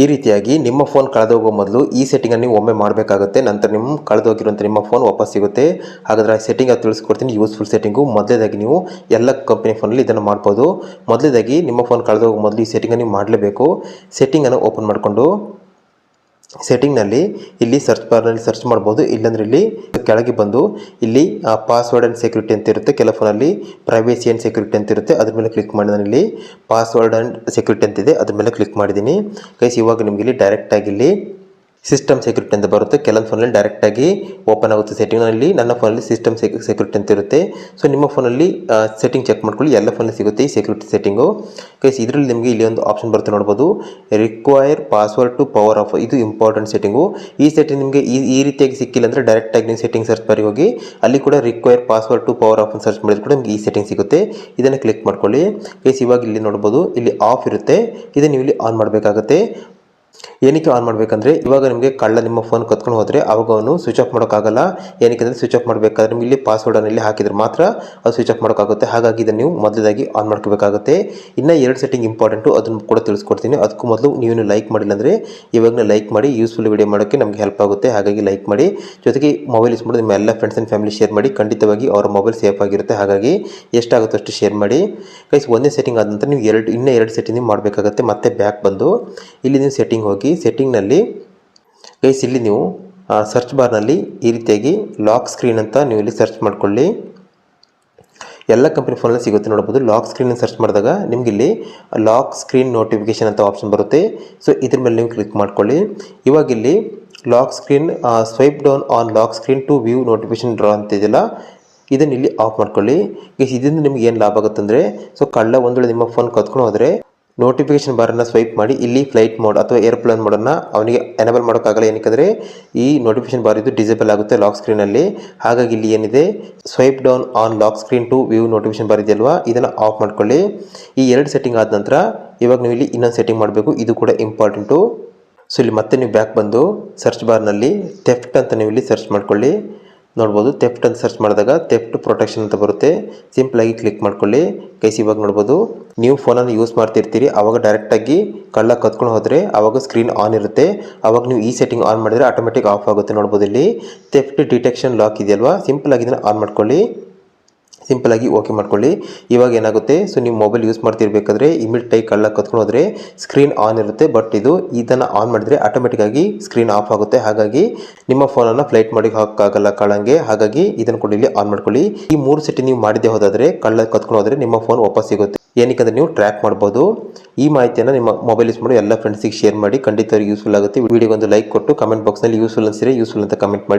ಈ ರೀತಿಯಾಗಿ ನಿಮ್ಮ ಫೋನ್ ಕಳೆದೋಗೋ ಮೊದಲು ಈ ಸೆಟ್ಟಿಂಗನ್ನು ನೀವು ಒಮ್ಮೆ ಮಾಡಬೇಕಾಗುತ್ತೆ. ನಂತರ ನಿಮ್ಮ ಕಳೆದೋಗಿರುವಂಥ ನಿಮ್ಮ ಫೋನ್ ವಾಪಸ್ ಸಿಗುತ್ತೆ. ಹಾಗಾದರೆ ಆ ಸೆಟ್ಟಿಂಗ್ ಅದು ತಿಳಿಸ್ಕೊಡ್ತೀನಿ. ಯೂಸ್ಫುಲ್ ಸೆಟ್ಟಿಂಗು ಮೊದಲೇದಾಗಿ ನೀವು ಎಲ್ಲ ಕಂಪ್ನಿ ಫೋನಲ್ಲಿ ಇದನ್ನು ಮಾಡ್ಬೋದು. ಮೊದಲೇದಾಗಿ ನಿಮ್ಮ ಫೋನ್ ಕಳೆದೋಗೋ ಮೊದಲು ಈ ಸೆಟ್ಟಿಂಗನ್ನು ನೀವು ಮಾಡಲೇಬೇಕು. ಸೆಟ್ಟಿಂಗನ್ನು ಓಪನ್ ಮಾಡಿಕೊಂಡು ಸೆಟ್ಟಿಂಗ್ನಲ್ಲಿ ಇಲ್ಲಿ ಸರ್ಚ್ ಬಾರ್ನಲ್ಲಿ ಸರ್ಚ್ ಮಾಡ್ಬೋದು. ಇಲ್ಲಂದ್ರೆ ಇಲ್ಲಿ ಕೆಳಗೆ ಬಂದು ಇಲ್ಲಿ ಪಾಸ್ವರ್ಡ್ ಆ್ಯಂಡ್ ಸೆಕ್ಯೂರಿಟಿ ಅಂತ ಇರುತ್ತೆ. ಕೆಲ ಫೋನಲ್ಲಿ ಪ್ರೈವೇಸಿ ಆ್ಯಂಡ್ ಸೆಕ್ಯೂರಿಟಿ ಅಂತ ಇರುತ್ತೆ. ಅದ್ರ ಮೇಲೆ ಕ್ಲಿಕ್ ಮಾಡಿದ ನಾನು ಇಲ್ಲಿ ಪಾಸ್ವರ್ಡ್ ಆ್ಯಂಡ್ ಸೆಕ್ಯೂರಿಟಿ ಅಂತಿದೆ ಅದ್ರ ಮೇಲೆ ಕ್ಲಿಕ್ ಮಾಡಿದ್ದೀನಿ. ಗೈಸ್ ಇವಾಗ ನಿಮಗೆ ಇಲ್ಲಿ ಡೈರೆಕ್ಟಾಗಿ ಇಲ್ಲಿ ಸಿಸ್ಟಮ್ ಸೆಕ್ಯೂರಿಟಿ ಅಂತ ಬರುತ್ತೆ. ಕೆಲವೊಂದು ಫೋನಲ್ಲಿ ಡೈರೆಕ್ಟಾಗಿ ಓಪನ್ ಆಗುತ್ತೆ ಸೆಟ್ಟಿಂಗ್ನಲ್ಲಿ ನನ್ನ ಫೋನಲ್ಲಿ ಸಿಸ್ಟಮ್ ಸೆಕ್ಯೂರಿಟಿ ಅಂತ ಇರುತ್ತೆ. ಸೊ ನಿಮ್ಮ ಫೋನಲ್ಲಿ ಸೆಟ್ಟಿಂಗ್ ಚೆಕ್ ಮಾಡ್ಕೊಳ್ಳಿ. ಎಲ್ಲ ಫೋನಲ್ಲಿ ಸಿಗುತ್ತೆ ಈ ಸೆಕ್ಯೂರಿಟಿ ಸೆಟ್ಟಿಂಗು ಕೈಸ್ ಇದರಲ್ಲಿ ನಿಮಗೆ ಇಲ್ಲಿ ಒಂದು ಆಪ್ಷನ್ ಬರುತ್ತೆ ನೋಡ್ಬೋದು. Require password to power off ಇದು ಇಂಪಾರ್ಟೆಂಟ್ ಸೆಟ್ಟಿಂಗು ಈ ಸೆಟ್ಟಿಂಗ್ ನಿಮಗೆ ಈ ಈ ರೀತಿಯಾಗಿ ಸಿಕ್ಕಿಲ್ಲ ಅಂದರೆ ಡೈರೆಕ್ಟಾಗಿ ನೀವು ಸೆಟ್ಟಿಂಗ್ ಸರ್ಚ್ ಬರಿ ಹೋಗಿ, ಅಲ್ಲಿ ಕೂಡ require password to power off search ಮಾಡಿದ್ರು ಕೂಡ ನಿಮಗೆ ಈ ಸೆಟ್ಟಿಂಗ್ ಸಿಗುತ್ತೆ. ಇದನ್ನು ಕ್ಲಿಕ್ ಮಾಡ್ಕೊಳ್ಳಿ. ಕೈಸ್ ಇವಾಗ ಇಲ್ಲಿ ನೋಡ್ಬೋದು, ಇಲ್ಲಿ ಆಫ್ ಇರುತ್ತೆ. ಇದನ್ನು ನೀವು ಇಲ್ಲಿ ಆನ್ ಮಾಡಬೇಕಾಗುತ್ತೆ. ಏನಕ್ಕೆ ಆನ್ ಮಾಡಬೇಕಂದ್ರೆ, ಇವಾಗ ನಿಮಗೆ ಕಳ್ಳ ನಿಮ್ಮ ಫೋನ್ ಕತ್ಕೊಂಡು ಹೋದರೆ ಅವಾಗ ಅವನು ಸ್ವಿಚ್ ಆಫ್ ಮಾಡೋಕ್ಕಾಗಲ್ಲ. ಏನಕ್ಕೆ ಅಂದರೆ ಸ್ವಿಚ್ ಆಫ್ ಮಾಡಬೇಕಾದ್ರೆ ನಿಮಗೆ ಇಲ್ಲಿ ಪಾಸ್ವರ್ಡನ್ನು ಇಲ್ಲಿ ಹಾಕಿದ್ರೆ ಮಾತ್ರ ಅದು ಸ್ವಿಚ್ ಆಫ್ ಮಾಡೋಕ್ಕಾಗುತ್ತೆ. ಹಾಗಾಗಿ ಇದನ್ನು ನೀವು ಮೊದಲಾಗಿ ಆನ್ ಮಾಡ್ಕೋಬೇಕಾಗುತ್ತೆ. ಇನ್ನು ಎರಡು ಸೆಟ್ಟಿಂಗ್ ಇಂಪಾರ್ಟೆಂಟು ಅದನ್ನು ಕೂಡ ತಿಳಿಸ್ಕೊಡ್ತೀನಿ. ಅದಕ್ಕೂ ಮೊದಲು ನೀವು ಲೈಕ್ ಮಾಡಿಲ್ಲ ಅಂದರೆ ಇವಾಗಲೇ ಲೈಕ್ ಮಾಡಿ ಯೂಸ್ಫುಲ್ ವಿಡಿಯೋ ಮಾಡೋಕ್ಕೆ ನಮಗೆ ಹೆಲ್ಪ್ ಆಗುತ್ತೆ. ಹಾಗಾಗಿ ಲೈಕ್ ಮಾಡಿ. ಜೊತೆಗೆ ಮೊಬೈಲ್ ಯೂಸ್ ಮಾಡಿದ್ರೆ ನಿಮ್ಮ ಎಲ್ಲ ಫ್ರೆಂಡ್ಸ್ ಆ್ಯಂಡ್ ಫ್ಯಾಮಿಲಿ ಶೇರ್ ಮಾಡಿ. ಖಂಡಿತವಾಗಿ ಅವರ ಮೊಬೈಲ್ ಸೇಫ್ ಆಗಿರುತ್ತೆ. ಹಾಗಾಗಿ ಎಷ್ಟಾಗುತ್ತೋ ಅಷ್ಟು ಶೇರ್ ಮಾಡಿ. ಗೈಸ್ ಒಂದೇ ಸೆಟ್ಟಿಂಗ್ ಆದ ನಂತರ ನೀವು ಎರಡು, ಇನ್ನೂ ಎರಡು ಸೆಟ್ಟಿಂಗ್ ಮಾಡಬೇಕಾಗುತ್ತೆ. ಮತ್ತೆ ಬ್ಯಾಕ್ ಬಂದು. ಇಲ್ಲಿ ನೀವು ಸೆಟ್ಟಿಂಗ್ ಹೋಗಿ ಸೆಟ್ಟಿಂಗ್ನಲ್ಲಿ ಗೈಸ್ ಇಲ್ಲಿ ನೀವು ಸರ್ಚ್ ಬಾರ್ನಲ್ಲಿ ಈ ರೀತಿಯಾಗಿ ಲಾಕ್ ಸ್ಕ್ರೀನ್ ಅಂತ ನೀವು ಇಲ್ಲಿ ಸರ್ಚ್ ಮಾಡ್ಕೊಳ್ಳಿ. ಎಲ್ಲ ಕಂಪನಿ ಫೋನಲ್ಲಿ ಸಿಗುತ್ತೆ ನೋಡ್ಬೋದು. ಲಾಕ್ ಸ್ಕ್ರೀನ್ ಸರ್ಚ್ ಮಾಡಿದಾಗ ನಿಮ್ಗೆ ಇಲ್ಲಿ ಲಾಕ್ ಸ್ಕ್ರೀನ್ ನೋಟಿಫಿಕೇಶನ್ ಅಂತ ಆಪ್ಷನ್ ಬರುತ್ತೆ. ಸೊ ಇದ್ರ ಮೇಲೆ ನೀವು ಕ್ಲಿಕ್ ಮಾಡ್ಕೊಳ್ಳಿ. ಇವಾಗ ಇಲ್ಲಿ lock screen swipe down on lock screen to view notification drawer ಅಂತ ಇದೆಯಲ್ಲ, ಇದನ್ನ ಇಲ್ಲಿ ಆಫ್ ಮಾಡ್ಕೊಳ್ಳಿ. ಇದರಿಂದ ನಿಮ್ಗೆ ಏನು ಲಾಭ ಆಗುತ್ತಂದರೆ ಸೊ ಕಳ್ಳ ಒಂದು ನಿಮ್ಮ ಫೋನ್ ಕತ್ಕೊಂಡು ಹೋದರೆ ನೋಟಿಫಿಕೇಶನ್ ಬಾರನ್ನು ಸ್ವೈಪ್ ಮಾಡಿ, ಇಲ್ಲಿ ಫ್ಲೈಟ್ ಮೋಡ್ ಅಥವಾ ಏರ್ಪ್ಲೇನ್ ಮೋಡನ್ನು ಅವನಿಗೆ ಎನೇಬಲ್ ಮಾಡೋಕ್ಕಾಗಲ್ಲ. ಏನಕ್ಕೆ ಈ ನೋಟಿಫಿಕೇಶನ್ ಬಾರ್ ಇದು ಡಿಸೇಬಲ್ ಆಗುತ್ತೆ ಲಾಕ್ ಸ್ಕ್ರೀನಲ್ಲಿ ಹಾಗಾಗಿ ಇಲ್ಲಿ ಏನಿದೆ? Swipe down on lock screen to view notification bar ಇದೆಯಲ್ವಾ ಇದನ್ನು ಆಫ್ ಮಾಡ್ಕೊಳ್ಳಿ. ಈ ಎರಡು ಸೆಟ್ಟಿಂಗ್ ಆದ ನಂತರ ಇವಾಗ ನೀವು ಇಲ್ಲಿ ಇನ್ನೊಂದು ಸೆಟ್ಟಿಂಗ್ ಮಾಡಬೇಕು. ಇದು ಕೂಡ ಇಂಪಾರ್ಟೆಂಟು ಸೊ ಇಲ್ಲಿ ಮತ್ತೆ ನೀವು ಬ್ಯಾಕ್ ಬಂದು ಸರ್ಚ್ ಬಾರ್ನಲ್ಲಿ ಥೆಫ್ಟ್ ಅಂತ ನೀವು ಇಲ್ಲಿ ಸರ್ಚ್ ಮಾಡ್ಕೊಳ್ಳಿ. ನೋಡ್ಬೋದು ತೆಫ್ಟ್ ಅಂತ ಸರ್ಚ್ ಮಾಡಿದಾಗ ತೆಫ್ಟ್ ಪ್ರೊಟೆಕ್ಷನ್ ಅಂತ ಬರುತ್ತೆ. ಸಿಂಪಲಾಗಿ ಕ್ಲಿಕ್ ಮಾಡ್ಕೊಳ್ಳಿ. ಕೈಸ್ ಇವಾಗ ನೋಡ್ಬೋದು, ನೀವು ಫೋನನ್ನು ಯೂಸ್ ಮಾಡ್ತಿರ್ತೀರಿ. ಆವಾಗ ಡೈರೆಕ್ಟಾಗಿ ಕಳ್ಳ ಕತ್ಕೊಂಡು ಹೋದರೆ ಆವಾಗ ಸ್ಕ್ರೀನ್ ಆನ್ ಇರುತ್ತೆ. ಆವಾಗ ನೀವು ಈ ಸೆಟ್ಟಿಂಗ್ ಆನ್ ಮಾಡಿದರೆ ಆಟೋಮೆಟಿಕ್ ಆಫ್ ಆಗುತ್ತೆ ನೋಡ್ಬೋದು ಇಲ್ಲಿ. ತೆಫ್ಟ್ ಡಿಟೆಕ್ಷನ್ ಲಾಕ್ ಇದೆಯಲ್ವಾ? ಆಗಿ ಇದನ್ನು ಆನ್ ಮಾಡ್ಕೊಳ್ಳಿ. ಸಿಂಪಲಾಗಿ ಓಕೆ ಮಾಡ್ಕೊಳ್ಳಿ. ಇವಾಗ ಏನಾಗುತ್ತೆ? ಸೊ ನೀವು ಮೊಬೈಲ್ ಯೂಸ್ ಮಾಡ್ತಿರ್ಬೇಕಾದ್ರೆ ಟೈ ಕಳ್ಳ ಕತ್ಕೊಂಡು ಹೋದರೆ ಸ್ಕ್ರೀನ್ ಆನ್ ಇರುತ್ತೆ. ಬಟ್ ಇದು ಇದನ್ನು ಆನ್ ಮಾಡಿದ್ರೆ ಆಟೋಮೆಟಿಕ್ ಆಗಿ ಸ್ಕ್ರೀನ್ ಆಫ್ ಆಗುತ್ತೆ. ಹಾಗಾಗಿ ನಿಮ್ಮ ಫೋನನ್ನು ಫ್ಲೈಟ್ ಮಾಡಿ ಹಾಕೋಕ್ಕಾಗಲ್ಲ ಕಳ್ಳಂಗೆ. ಹಾಗಾಗಿ ಇದನ್ನು ಕೂಡ ಇಲ್ಲಿ ಆನ್ ಮಾಡ್ಕೊಳ್ಳಿ. ಈ ಮೂರು ಸೆಟ್ಟಿಂಗ್ ನೀವು ಮಾಡಿದ್ದೆ ಹೋದಾದರೆ ಕಳ್ಳ ಕತ್ಕೊಂಡು ಹೋದರೆ ನಿಮ್ಮ ಫೋನ್ ವಾಪಸ್ ಸಿಗುತ್ತೆ. ಏನಕ್ಕೆ ನೀವು ಟ್ರ್ಯಾಕ್ ಮಾಡ್ಬೋದು. ಈ ಮಾಹಿತಿಯನ್ನು ನಿಮ್ಮ ಮೊಬೈಲ್ ಯೂಸ್ ಮಾಡಿ ಎಲ್ಲ ಫ್ರೆಂಡ್ಸಿಗೆ ಶೇರ್ ಮಾಡಿ ಖಂಡಿತ ಯೂಸ್ಫುಲ್ ಆಗುತ್ತೆ. ವಿಡಿಯೋಗೊಂದು ಲೈಕ್ ಕೊಟ್ಟು ಕಮೆಂಟ್ ಬಾಕ್ಸ್ನಲ್ಲಿ ಯೂಸ್ಫುಲ್ ಅನ್ಸಿದ್ರೆ ಯೂಸ್ಫುಲ್ ಅಂತ ಕಮೆಂಟ್ ಮಾಡಿ.